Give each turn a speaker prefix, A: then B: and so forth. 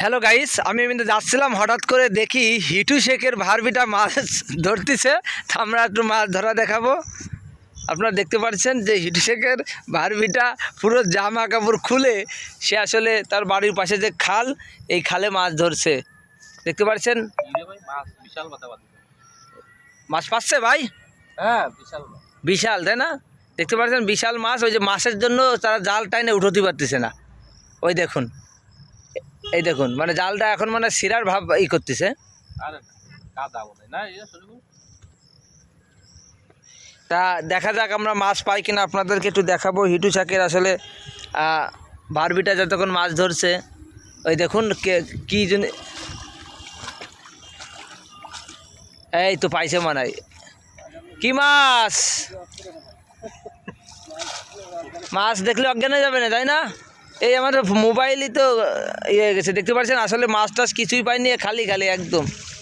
A: Hello guys আমি কিন্তু যাচ্ছিলাম, হঠাৎ করে দেখি হিটু শেখের ভারবিটা মাছ ধরতেছে। আমরা একটু মাছ ধরা দেখাবো। আপনারা দেখতে পাচ্ছেন যে হিটু শেখের ভারবিটা পুরো জামা কাপড় খুলে সে আসলে তার বাড়ির পাশে যে খাল, এই খালে মাছ ধরছে। দেখতে পাচ্ছেন? মাছ পাচ্ছে ভাই?
B: হ্যাঁ বিশাল
A: বিশাল, তাই না? দেখতে পাচ্ছেন বিশাল মাছ, ওই যে মাছের জন্য তারা জাল টাইনে উঠতে পারতেছে না। ওই দেখুন। এই দেখুন মানে জালটা এখন মানে শিরার ভাব ই করতেছে। তা দেখা যাক আমরা মাছ পাই কিনা আপনাদেরকে একটু দেখাবো। হিটু শাকের আসলে আহ, বারবিটা যতক্ষণ মাছ ধরছে। ওই দেখুন কে জন্য এই তো পাইছে মনে কি মাছ? মাছ দেখলে অজ্ঞান হয়ে যাবে না তাই না? এই আমাদের মোবাইলই তো ইয়ে হয়ে গেছে। দেখতে পাচ্ছেন? আসলে মাছ টাছ কিছুই পাইনি, খালি খালি, একদম।